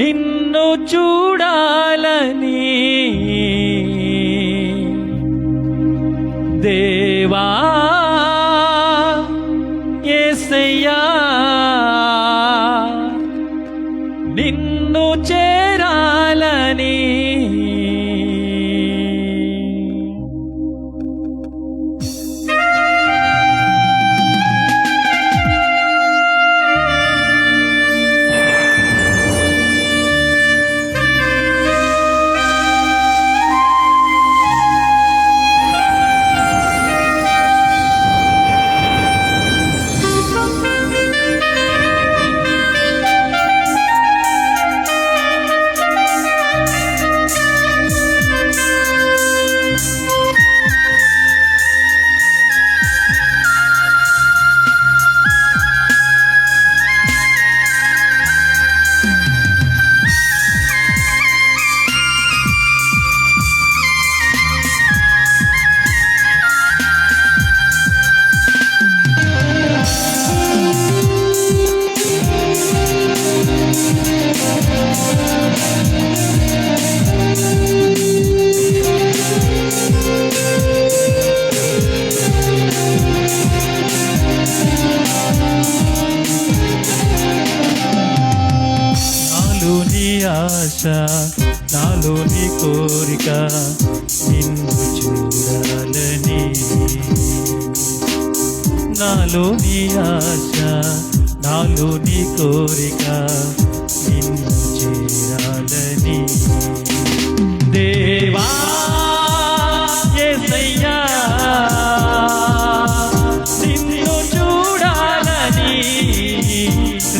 నిన్ను చూడాలని. దేవా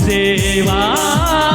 దేవా యేసయ్యా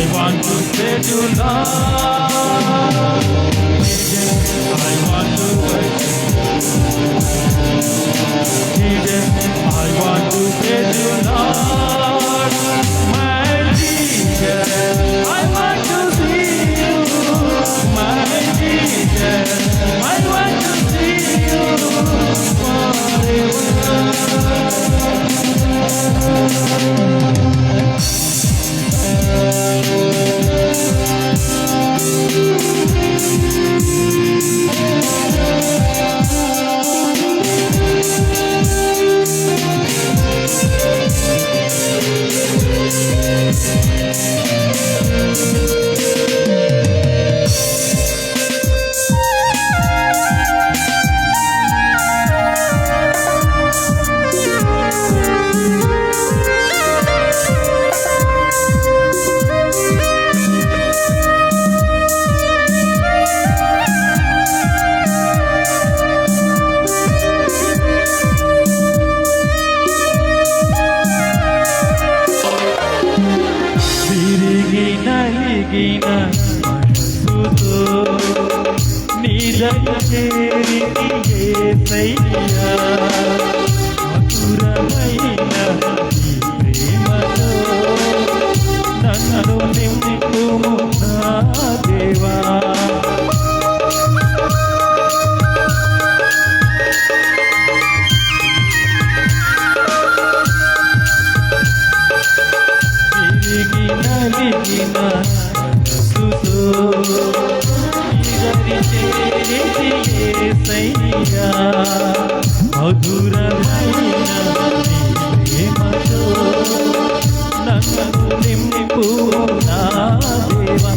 I want to say to love. Even I want to wait. Even I want to say to love. ചേരി నన్ను నింపు నా దేవా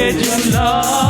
did you love?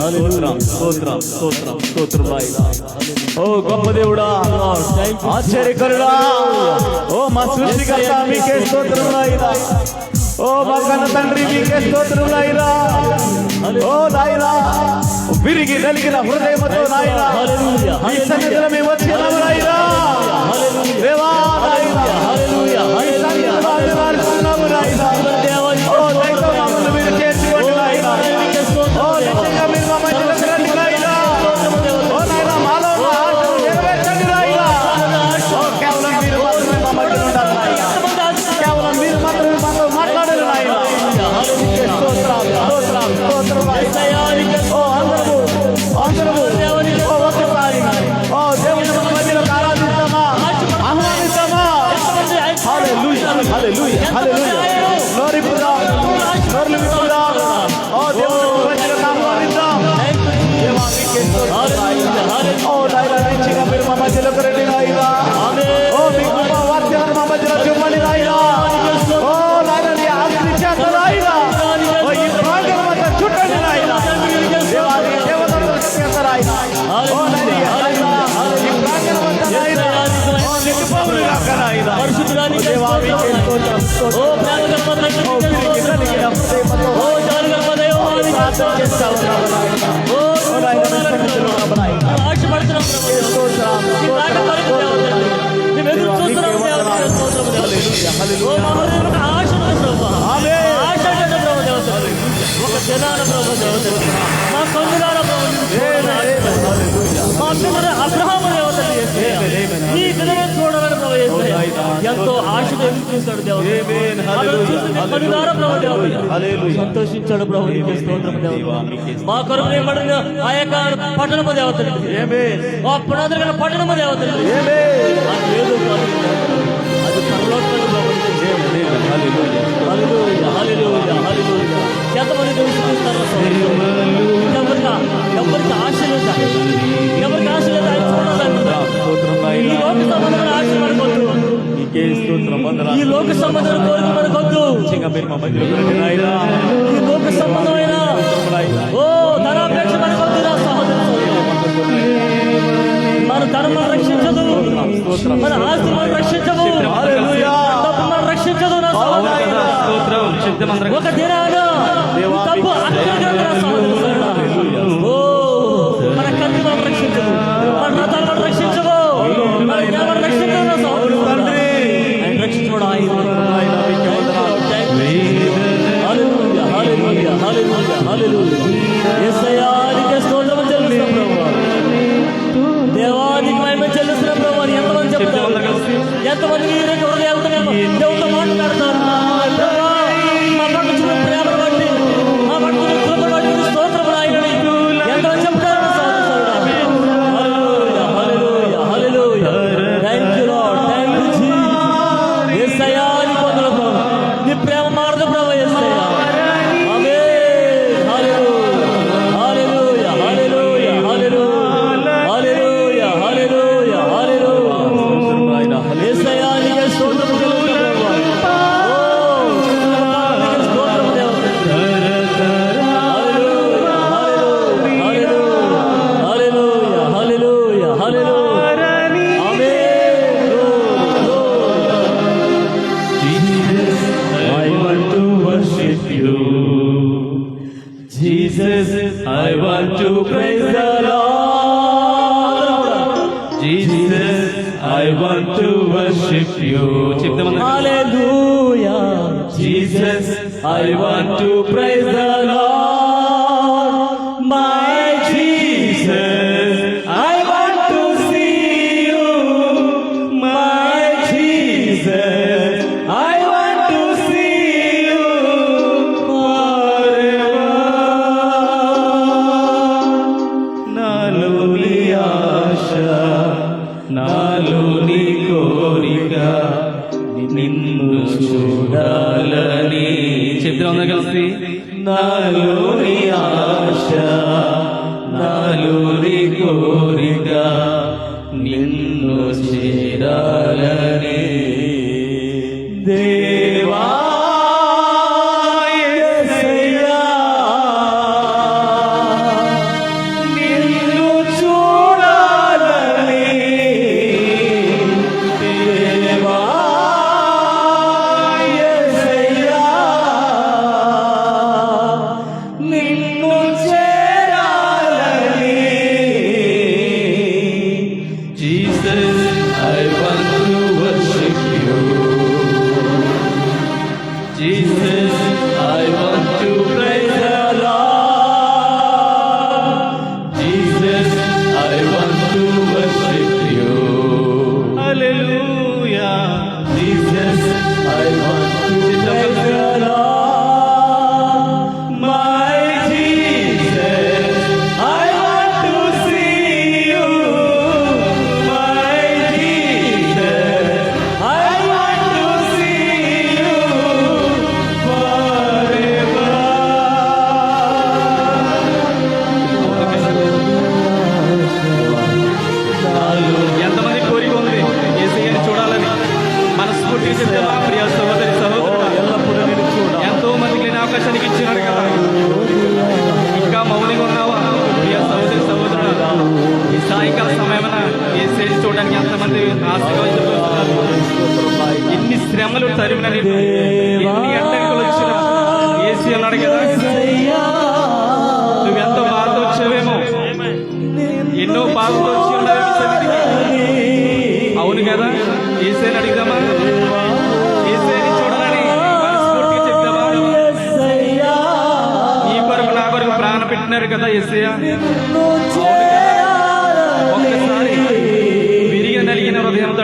స్తోత్రం స్తోత్రం స్తోత్రం స్తోత్రం ఓ గొప్ప దేవుడా ఆశ్చర్యకరుడా. ఓ మా సృష్టికర్త మీకే స్తోత్రం ఓ మా కన్న తండ్రి మీకే స్తోత్రం ఓ నాయనా విరిగి నలిగిన హృదయంతో నాయనా ఈ సన్నిధిలో మేము వచ్చినాము నాయనా हरे ओ लाइला रे चिका मेरे मामा चलो करे జనాల మా అబ్రహాము ఎంతో ఆశతో దేవుడు సంతోషించాడు ప్రభు ఏమడిన ఆ యొక్క పట్టణము దేవతలు. మా పునాదులైన పట్టణము దేవతలు. అది పరలోకంలో ఎంతమంది చూసుకుంటారో ఎవరికి? ఎవరికి ఆశ లేదా ఎవరికి ఆశ లేదా లోక సంబంధమైన ఈ లోక సంబంధం కోరిక మనకొద్దు. ఈ లోక సంబంధమైన ఓ ధనాపేక్ష మనకొద్దు నా సహోదరు. మన ధర్మం రక్షించదు. మన ఆస్తి మనం రక్షించదు ఒక దినాలు తప్పు అక్కడ చూడడానికి ఎన్ని శ్రమలు తరిమిన ఎన్ని ఎండలు వచ్చిన ఏసీ అన్నాడు కదా. నువ్వెంతో బాధ వచ్చావేమో. ఎన్నో బాధలు వచ్చి అవును కదా. ఏసైని అడిగిదామా? ఏసీని చూడాలని మనస్ఫూర్తిగా చెప్తావా నీ కొరకు నా కొరకు ప్రాణ పెట్టినారు కదా ఏసయ్య.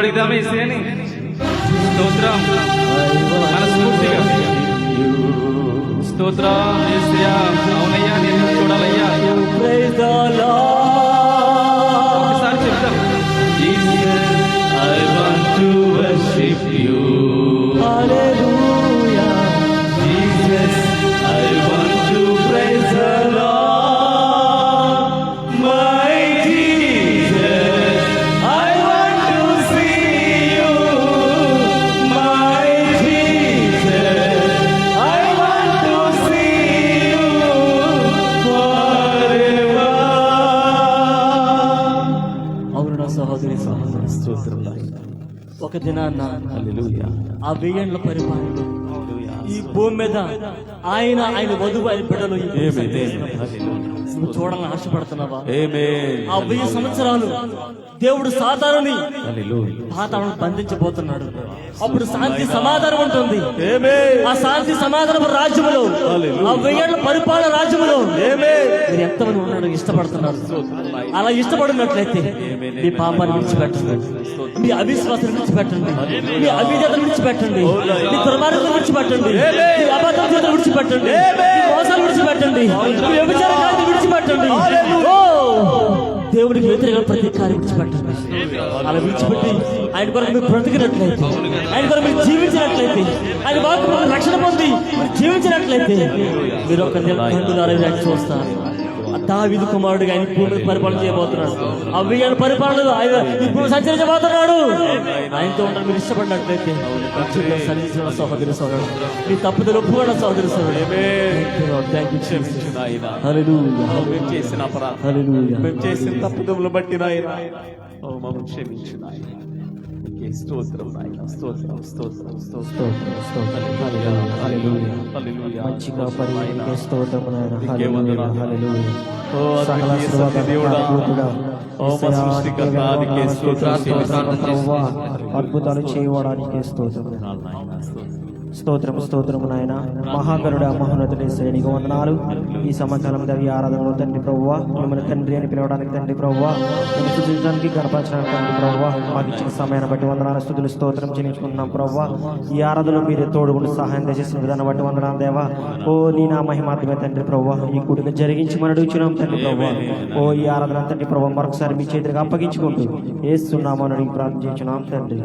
హృదయంతో అడిగిదామా ఏసయ్యని స్తోత్రం. మనస్ఫూర్తిగా. స్తోత్రం ఏసయ్య. అవునయ్యా. భూమి మీద ఆయన ఆయన వధువు ఆయన బిడ్డలు నువ్వు చూడాలని ఆశపడుతున్నావా? ఆ వెయ్యి సంవత్సరాలు దేవుడు సాతానుని పాతాలను బంధించబోతున్నాడు. అప్పుడు శాంతి సమాధానం ఉంటుంది. ఆ శాంతి సమాధానం రాజ్యములో ఆ వెయ్యేళ్ళ పరిపాలన రాజ్యములో. మీరు ఎంతమంది ఉండడం ఇష్టపడుతున్నారు. అలా ఇష్టపడినట్లయితే మీ పాపాన్ని విడిచిపెట్టండి. మీ అవిశ్వాసం విడిచిపెట్టండి. మీ అవిధేతను విడిచిపెట్టండి. మీ దుర్మార్గం విడిచిపెట్టండి. మీ అబద్ధం చేతులు విడిచిపెట్టండి. మోసాలు విడిచిపెట్టండి. మీ వ్యభిచార విడిచిపెట్టండి. ఓ దేవుడికి వ్యతిరేక ప్రతి కార్యం విడిచిపెట్టండి అలా విడిచిపెట్టి ఆయన కొరకు మీరు బ్రతికినట్లయితే ఆయన కొరకు మీరు జీవించినట్లయితే ఆయన వాకు మీరు రక్షణ పొంది మీరు జీవించినట్లయితే మీరు ఒక నిర్బంధులారా ఆయన చూస్తారు. దావిదు కుమారుడిగా ఆయన భూమి మీద పరిపాలన చేయబోతున్నాడు. పరిపాలన ఆయన ఈ భూమి సంచరించబోతున్నాడు. ఆయనతో ఉండడం మీరు ఇష్టపడినట్లయితే సన్నిధించిన సహోదరి సోదరుడు మీ తప్పుదలు ఒప్పుకున్న సహోదరి సోదరుడు. మేము చేసిన అపరాధం. హల్లెలూయా మేము చేసిన తప్పుదములు బట్టి నాయన మమ్మల్ని క్షమించు నాయన. నీకే స్తోత్రం నాయన. స్తోత్రం స్తోత్రం స్తోత్రం. స్తోత్రం స్తోత్రం. హల్లెలూయా. మంచిగా పరిపాలనకే స్తోత్రం ఓ అద్వితీయ సత్యదేవుడా ఓ మా సృష్టికర్త స్తోత్రం అద్భుతాలు చేయడానికి స్తోత్రం. స్తోత్రము స్తోత్రము నాయన. మహాగరుడ మహోన్నతుడి శ్రేణికి వందనాలు. ఈ సంవత్సరం దేవి ఆరాధనలో తండ్రి ప్రవ్వ మిమ్మల్ని తండ్రి అని పిలవడానికి తండ్రి ప్రవ్వ మేము స్థుతించడానికి తండ్రి ప్రవ్వ మాకు ఇచ్చిన సమయాన్ని బట్టి వందనాలు స్థుతులు స్తోత్రం చెల్లించుకుంటున్నాం ప్రవ్వ ఈ ఆరాధనలో మీరు తోడుగుండి సహాయం చేసిన విధానం బట్టి వందనాలు దేవా. ఓ నీ నా మహిమాత్మే తండ్రి ప్రవ్వ ఈ కూడిక జరిగించి మనం అడుగుచున్నాం తండ్రి ప్రవ్వ ఓ ఈ ఆరాధన తండ్రి ప్రవ్వ మరొకసారి మీ చేతికి అప్పగించుకుంటూ ఏస్తున్నామని ప్రార్థించున్నాం తండ్రి.